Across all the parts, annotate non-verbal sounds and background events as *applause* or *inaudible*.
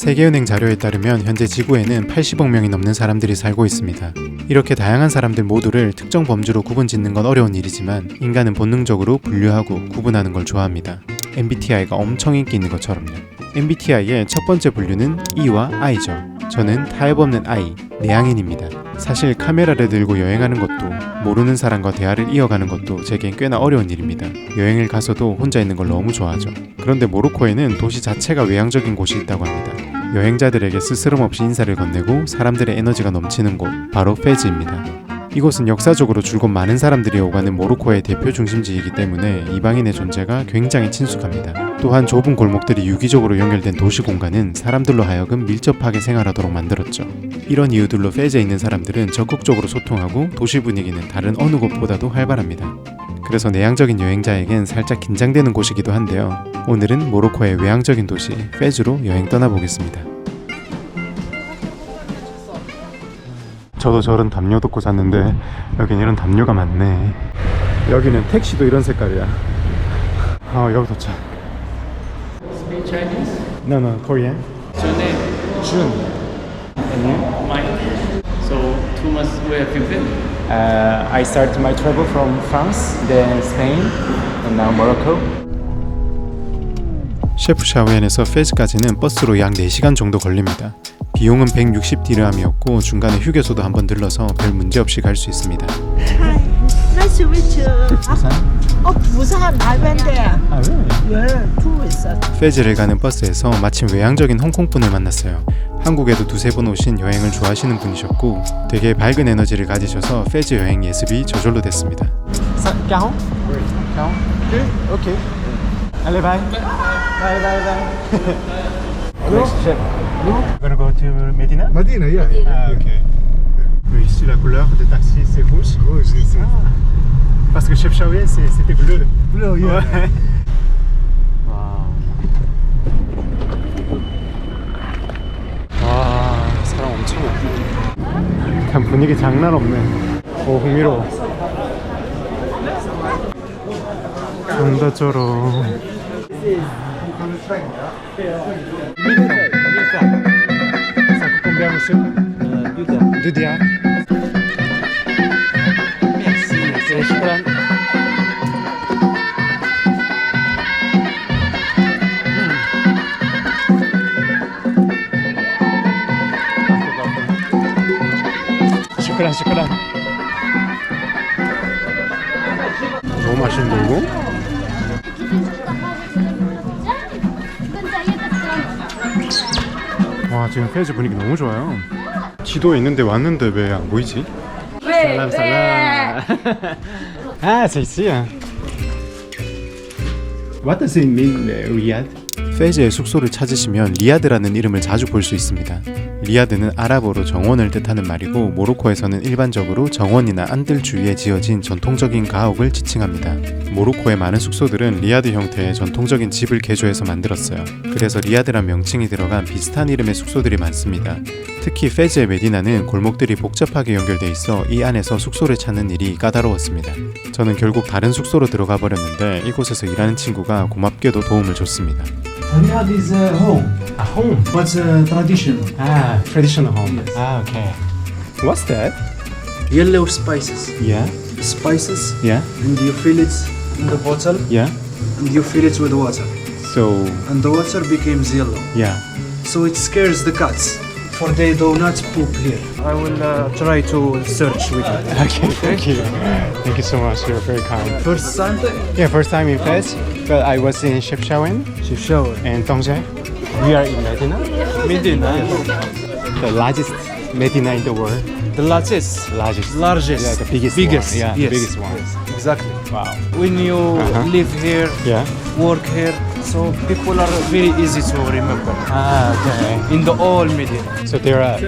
세계은행 자료에 따르면 현재 지구에는 80억 명이 넘는 사람들이 살고 있습니다. 이렇게 다양한 사람들 모두를 특정 범주로 구분 짓는 건 어려운 일이지만 인간은 본능적으로 분류하고 구분하는 걸 좋아합니다. MBTI가 엄청 인기 있는 것처럼요. MBTI의 첫 번째 분류는 E와 I죠. 저는 타협 없는 I, 내향인입니다. 사실 카메라를 들고 여행하는 것도 모르는 사람과 대화를 이어가는 것도 제겐 꽤나 어려운 일입니다. 여행을 가서도 혼자 있는 걸 너무 좋아하죠. 그런데 모로코에는 도시 자체가 외향적인 곳이 있다고 합니다. 여행자들에게 스스럼 없이 인사를 건네고 사람들의 에너지가 넘치는 곳 바로 페즈입니다. 이곳은 역사적으로 줄곧 많은 사람들이 오가는 모로코의 대표 중심지이기 때문에 이방인의 존재가 굉장히 친숙합니다. 또한 좁은 골목들이 유기적으로 연결된 도시 공간은 사람들로 하여금 밀접하게 생활하도록 만들었죠. 이런 이유들로 페즈에 있는 사람들은 적극적으로 소통하고 도시 분위기는 다른 어느 곳보다도 활발합니다. 그래서 내향적인 여행자에겐 살짝 긴장되는 곳이기도 한데요. 오늘은 모로코의 외향적인 도시 페즈로 여행 떠나보겠습니다. 저도 저런 담요 덮고 샀는데 여긴 이런 담요가 많네. 여기는 택시도 이런 색깔이야. 아 여기 도착. Speak Chinese? No no Korean. Your name? 준. Mike. So two months where have you been? Uh, I started my travel from France, then Spain, and now Morocco. 셰프 샤오엔에서 페즈까지는 버스로 약 4시간 정도 걸립니다. 비용은 160 디르함이었고 중간에 휴게소도 한번 들러서 별 문제 없이 갈 수 있습니다. Nice to meet you. Oh, Busan, I went there. Ah, really? Yeah, tourist. 페즈를 가는 버스에서 마침 외향적인 홍콩 분을 만났어요. 한국에도 두세 번 오신 여행을 좋아하시는 분이셨고 되게 밝은 에너지를 가지셔서 페즈 여행 예습이 저절로 됐습니다. 40 Oui. 40 Good Ok. Allez, bye. Bye, bye, bye. Next chef. Gonna go to Medina? Medina, yeah. Ah, ok. Oui, ici la couleur des taxis c'est rouge. Rouge, c'est Parce que chef Shaoyen c'était bleu. bleu, yeah. 와 사람 엄청 많다 참 분위기 장난 없네 오 흥미로워 감다처럼 combien monsieur 시끄러운 시끄러운 시끄러운 너무 맛있는데 이거? 와 지금 페이지 분위기 너무 좋아요 지도에 있는데 왔는데 왜 안 보이지? 왜? 살람 살람 아 c'est ici hein. What does it mean, Riyadh? 페즈의 숙소를 찾으시면 리야드라는 이름을 자주 볼 수 있습니다. 리야드는 아랍어로 정원을 뜻하는 말이고 모로코에서는 일반적으로 정원이나 안들 주위에 지어진 전통적인 가옥을 지칭합니다. 모로코의 많은 숙소들은 리야드 형태의 전통적인 집을 개조해서 만들었어요. 그래서 리야드란 명칭이 들어간 비슷한 이름의 숙소들이 많습니다. 특히 페즈의 메디나는 골목들이 복잡하게 연결돼 있어 이 안에서 숙소를 찾는 일이 까다로웠습니다. 저는 결국 다른 숙소로 들어가 버렸는데 이곳에서 일하는 친구가 고맙게도 도움을 줬습니다. Riyadh is a home, 아, home. but uh, traditional. 아, traditional home. Yes. 아, okay. What's that? Yellow spices. Yeah, Spices, yeah, and you fill it in the bottle, yeah. and you fill it with water. So, And the water becomes yellow. yeah. So it scares the cats, for they do not poop here. I will uh, try to search with you. *laughs* Okay, thank you. Thank you so much. You're very kind. First time, Yeah, first time in Fez, but I was in Chefchaouen she and Dongjae. We are in Medina, Medina, the largest Medina in the world. the largest. Largest. Largest. Yeah, the biggest. Biggest. One. Yeah, yes. biggest one. Exactly. Wow. When you Uh-huh. live here, Yeah. work here, so people are very easy to remember. Ah, okay. In the all Medina. So there are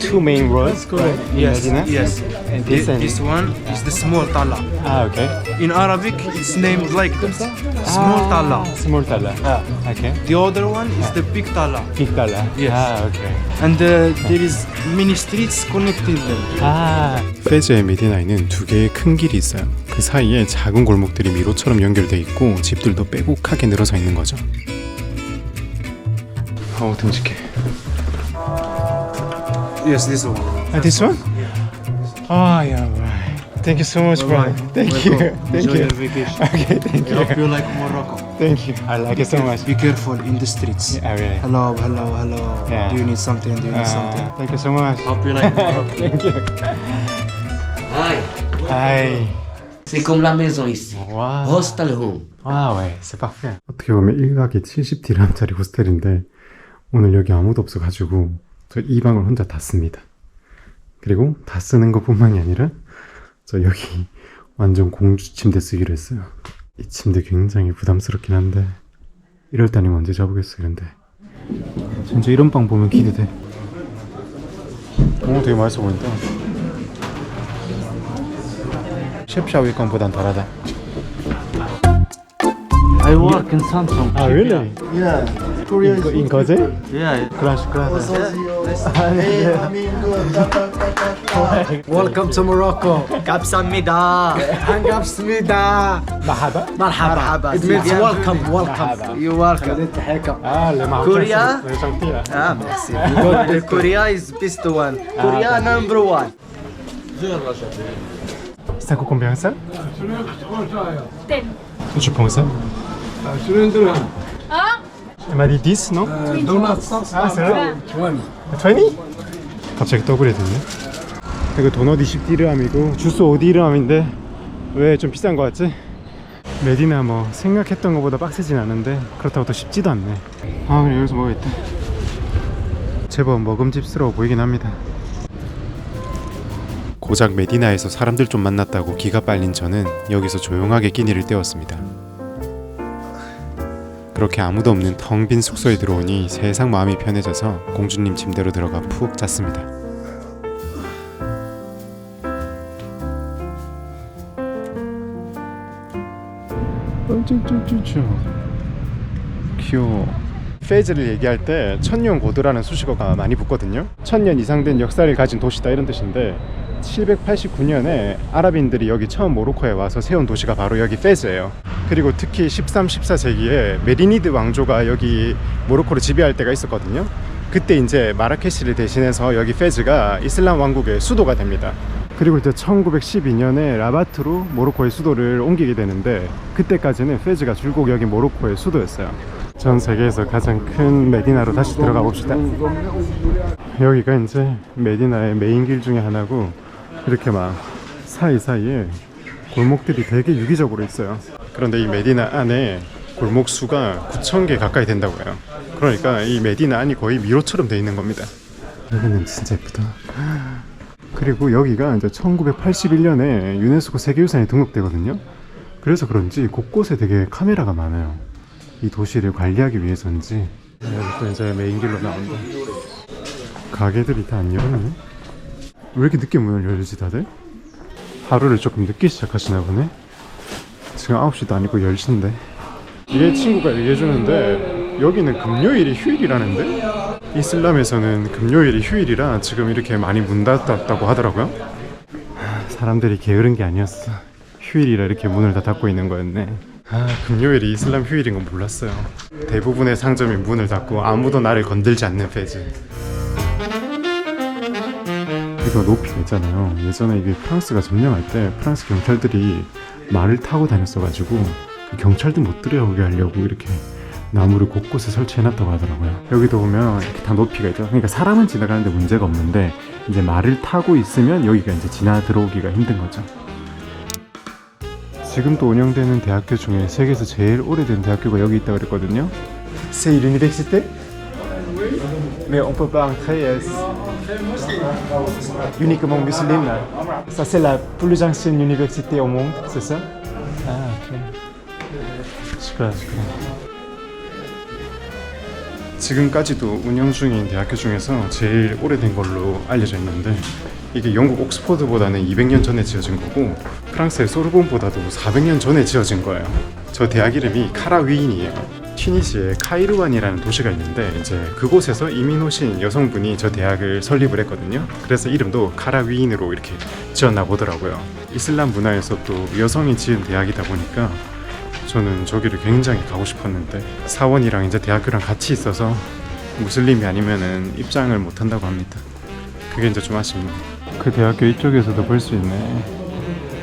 two main roads, right? in Yes, Medina? yes. And This, this and this one is the small tala. Ah, okay. In Arabic, it's named like this. Small tala. Small tala. Yeah. Okay. The other one is the big tala. Big tala. Yes. Ah, okay. And uh, there is many streets connecting them. 아. 페즈의 메디나에는 두 개의 큰 길이 있어요. 그 사이에 작은 골목들이 미로처럼 연결돼 있고 집들도 빼곡하게 늘어서 있는 거죠. 어 듬직해. Yes, this one. 아, this one? 아, yeah, right. Thank you so much, bro. Thank you. Thank Enjoy you. your vacation. Okay, thank I hope you. you like Morocco. Thank you. I like it so much. Be careful in the streets. Yeah, really. Hello, hello, hello. Yeah. Do you need something? Do you need something? Uh, thank you so much. Hope you like Morocco. Thank you. Hi, Hi. C'est comme la maison ici. 와. Hostel home. 아, 왜? c'est parfait. 어떻게 보면 1박에 70디람짜리 호스텔인데 오늘 여기 아무도 없어가지고 저 이 방을 혼자 다 씁니다. 그리고 다 쓰는 것뿐만이 아니라 저 여기 완전 공주 침대 쓰기로 했어요. 이 침대 굉장히 부담스럽긴 한데 이럴 때 아니면 언제 자보겠어요, 근데. 진짜 이런 방 보면 기대돼. 오, 되게 맛있어 보인다. We I work in Samsung. Ah, really? Yeah. Korea is In Korea? Yeah. Crash, crash. Welcome to Morocco. Kapsamida. And kapsamida. Marhaba. Marhaba. It means welcome, welcome. You're welcome. Ah, ah, le. Korea. Ah, merci. Korea is best one. Korea number one. Ça coûte combien ça Je pense ça. Elle m'a dit 10, non Ah, c'est vrai 20? 갑자기 더블이 됐네. 이거 도넛 20 디르함이고 주스 5 디르함인데 왜 좀 비싼 거 같지? 메디나 뭐 생각했던 것보다 빡세진 않은데 그렇다고 또 쉽지도 않네. 아 그래 여기서 먹어야겠다. 제법 먹음직스러워 보이긴 합니다. 고작 메디나에서 사람들 좀 만났다고 기가 빨린 저는 여기서 조용하게 끼니를 때웠습니다. 그렇게 아무도 없는 텅 빈 숙소에 들어오니 세상 마음이 편해져서 공주님 침대로 들어가 푹 잤습니다. 쭈쭈쭈쭈 귀여워. 페이즈를 얘기할 때 천년 고도라는 수식어가 많이 붙거든요. 천년 이상 된 역사를 가진 도시다 이런 뜻인데 789년에 아랍인들이 여기 처음 모로코에 와서 세운 도시가 바로 여기 페즈예요. 그리고 특히 13, 14세기에 메리니드 왕조가 여기 모로코를 지배할 때가 있었거든요. 그때 이제 마라케시를 대신해서 여기 페즈가 이슬람 왕국의 수도가 됩니다. 그리고 이제 1912년에 라바트로 모로코의 수도를 옮기게 되는데 그때까지는 페즈가 줄곧 여기 모로코의 수도였어요. 전 세계에서 가장 큰 메디나로 다시 들어가 봅시다. 여기가 이제 메디나의 메인 길 중에 하나고 이렇게 막 사이사이에 골목들이 되게 유기적으로 있어요. 그런데 이 메디나 안에 골목 수가 9천 개 가까이 된다고 해요. 그러니까 이 메디나 안이 거의 미로처럼 돼 있는 겁니다. 여기는 진짜 예쁘다. 그리고 여기가 이제 1981년에 유네스코 세계유산에 등록되거든요. 그래서 그런지 곳곳에 되게 카메라가 많아요. 이 도시를 관리하기 위해서인지 여기 또 이제 메인 길로 나온다. 가게들이 다 안 열었네. 왜 이렇게 늦게 문을 열지 다들? 하루를 조금 늦게 시작하시나 보네. 지금 9시도 아니고 10시인데. 얘 친구가 얘기해주는데 여기는 금요일이 휴일이라는데? 이슬람에서는 금요일이 휴일이라 지금 이렇게 많이 문 닫았다고 하더라고요. 하, 사람들이 게으른 게 아니었어. 휴일이라 이렇게 문을 다 닫고 있는 거였네. 아, 금요일이 이슬람 휴일인 건 몰랐어요. 대부분의 상점이 문을 닫고 아무도 나를 건들지 않는 페이지. 높이가 있잖아요. 예전에 이게 프랑스가 점령할 때 프랑스 경찰들이 말을 타고 다녔어가지고 그 경찰도 못 들여오게 하려고 이렇게 나무를 곳곳에 설치해놨다고 하더라고요. 여기도 보면 이렇게 다 높이가 있죠. 그러니까 사람은 지나가는데 문제가 없는데 이제 말을 타고 있으면 여기가 이제 지나 들어오기가 힘든 거죠. 지금도 운영되는 대학교 중에 세계에서 제일 오래된 대학교가 여기 있다고 그랬거든요. C'est l'université? Mais on peut pas entrer uniquement musulmane. Ça c'est la plus ancienne université au monde, c'est ça? Ah ok. 축하 축하. 지금까지도 운영 중인 대학교 중에서 제일 오래된 걸로 알려져 있는데 이게 영국 옥스퍼드보다는 200년 전에 지어진 거고 프랑스의 소르본보다도 400년 전에 지어진 거예요. 저 대학 이름이 카라 위인이에요. 튀니지에 카이르완이라는 도시가 있는데 이제 그곳에서 이민 오신 여성분이 저 대학을 설립을 했거든요. 그래서 이름도 카라위인으로 이렇게 지었나 보더라고요. 이슬람 문화에서 또 여성이 지은 대학이다 보니까 저는 저기를 굉장히 가고 싶었는데 사원이랑 이제 대학교랑 같이 있어서 무슬림이 아니면은 입장을 못 한다고 합니다. 그게 이제 좀 아쉽네요. 그 대학교 이쪽에서도 볼 수 있네.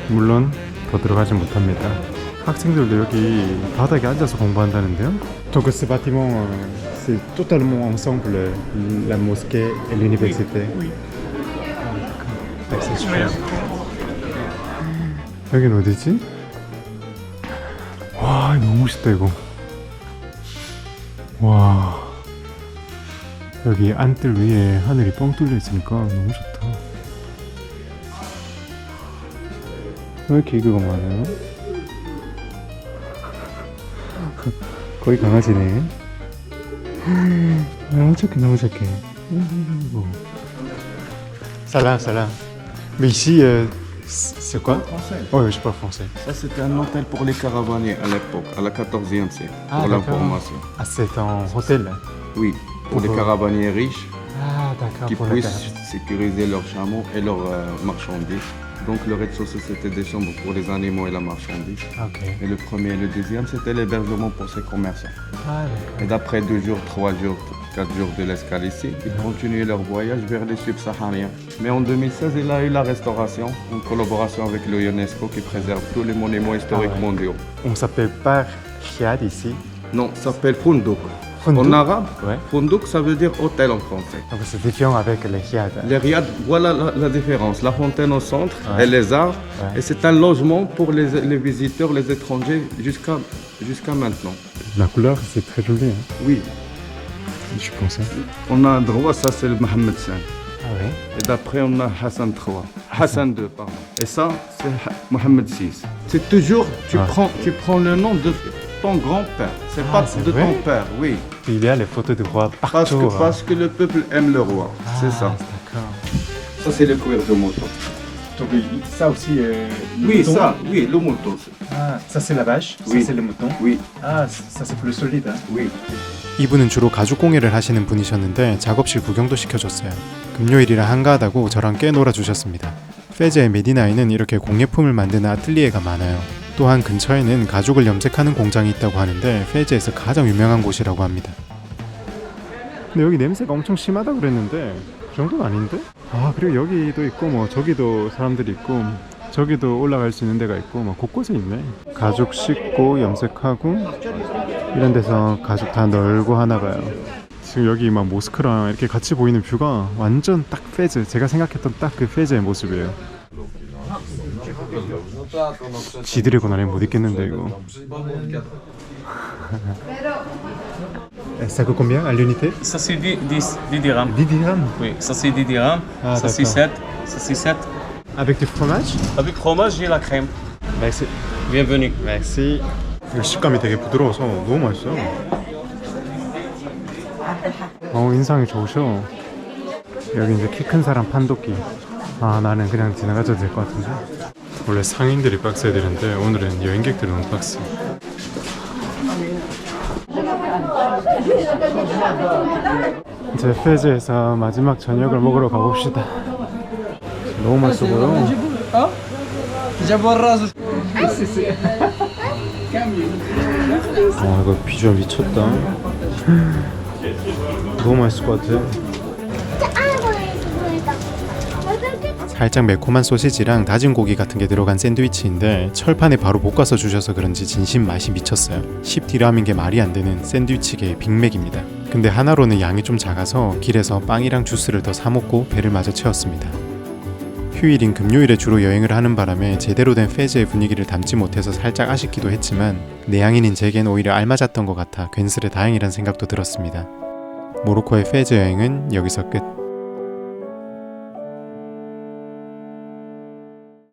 물론 더 들어가지 못합니다. 학생들도 여기 바닥에 앉아서 공부한다는데요. Donc ce bâtiment euh, c'est totalement ensemble la mosquée et l'université. Oui. 여긴 어디지? 와 너무 멋있다 이거. 와 여기 안뜰 위에 하늘이 뻥 뚫려 있으니까 너무 좋다. 왜 이렇게 이거가 많아요? 거의 강아지네. 너무 착해, 너무 착해. 아이고. Salam, salam. Mais ici, euh, c'est quoi Oh, je parle français. Ça, c'était un hôtel pour les caravaniers à l'époque, à la 14e siècle, Ah, pour d'accord. l'information. Ah, c'est un hôtel Oui, pour les Pour, euh, caravaniers riches Ah, d'accord. qui pour la puissent sécuriser leurs chameaux et leurs euh, marchandises. donc le rez-de-chaussée, c'était des chambres pour les animaux et la marchandise. Et le premier et le deuxième, c'était l'hébergement pour ces commerçants. Ah. Et d'après deux jours, trois jours, quatre jours de l'escale ici, ils continuaient leur voyage vers les subsahariens. Mais en 2016, il a eu la restauration en collaboration avec le UNESCO qui préserve tous les monuments historiques Ah ouais. mondiaux. On s'appelle pas Chiad ici. Non, ça s'appelle Fundouk. En arabe, Ouais. Fundouk, ça veut dire hôtel en français. Donc c'est différent avec les Chiad. Les riads, voilà la, la différence. La fontaine au centre Ouais. et les arts. Ouais. Et c'est un logement pour les, les visiteurs, les étrangers, jusqu'à jusqu'à maintenant. La couleur, c'est très joli. Hein. Oui, Je pense. hein. on a un droit, ça c'est le Mohamed V. Ah ouais Et d'après, on a Hassan III. Hassan II, pardon. Et ça, c'est Ha- Mohamed VI. C'est toujours, tu, Ah. prends, tu prends le nom de ton grand-père. C'est Ah, pas c'est de vrai ton père, oui. Il y a les photos du roi Parce partout. que, hein. parce que le peuple aime le roi. c'est Ah, ça. D'accord. Ça, c'est le cuir de moto. Donc ça aussi. euh, Oui, ça, oui, le moto. Ah, ça c'est la vache. Oui. Ça c'est le mouton. Oui, Ah, ça c'est plus solide. Hein. oui. 이분은 주로 가죽 공예를 하시는 분이셨는데 작업실 구경도 시켜줬어요. 금요일이라 한가하다고 저랑 꽤 놀아주셨습니다. 페제의 메디나에는 이렇게 공예품을 만드는 아틀리에가 많아요. 또한 근처에는 가죽을 염색하는 공장이 있다고 하는데 페제에서 가장 유명한 곳이라고 합니다. 근데 여기 냄새가 엄청 심하다 그랬는데 그 정도는 아닌데? 아 그리고 여기도 있고 뭐 저기도 사람들이 있고 저기도 올라갈 수 있는 데가 있고 뭐 곳곳에 있네. 가죽 씻고 염색하고 이런 데서 가죽 다 널고 하나 봐요. 지금 여기 막 모스크랑 이렇게 같이 보이는 뷰가 완전 딱 페즈 제가 생각했던 딱 그 페즈의 모습이에요. 지드래곤 안에 못 있겠는데 이거. Ça coûte combien à l'unité Ça c'est 10, 10, 10 dirhams. 10 dirhams. Oui, ça c'est 10 dirhams. Ah, ça c'est d'accord. 7. Ça c'est 7. Avec du fromage Avec fromage et la crème. Merci. Bienvenue. Merci. 이거 식감이 되게 부드러워서 너무 맛있어요. 어 인상이 좋으셔. 여기 이제 키 큰 사람 판도끼. 아 나는 그냥 지나가줘도 될 것 같은데. 원래 상인들이 박스 애들인데 오늘은 여행객들이 너무 박스. 이제 페즈에서 마지막 저녁을 먹으러 가봅시다. 너무 맛있어 보여. 와 이거 비주얼 미쳤다 너무 맛있을 것 같아 살짝 매콤한 소시지랑 다진 고기 같은 게 들어간 샌드위치인데 철판에 바로 볶아서 주셔서 그런지 진심 맛이 미쳤어요 10디람인 게 말이 안 되는 샌드위치계의 빅맥입니다 근데 하나로는 양이 좀 작아서 길에서 빵이랑 주스를 더 사 먹고 배를 마저 채웠습니다 휴일인 금요일에 주로 여행을 하는 바람에 제대로 된 페즈의 분위기를 담지 못해서 살짝 아쉽기도 했지만 내향인인 제겐 오히려 알맞았던 것 같아 괜스레 다행이란 생각도 들었습니다. 모로코의 페즈 여행은 여기서 끝.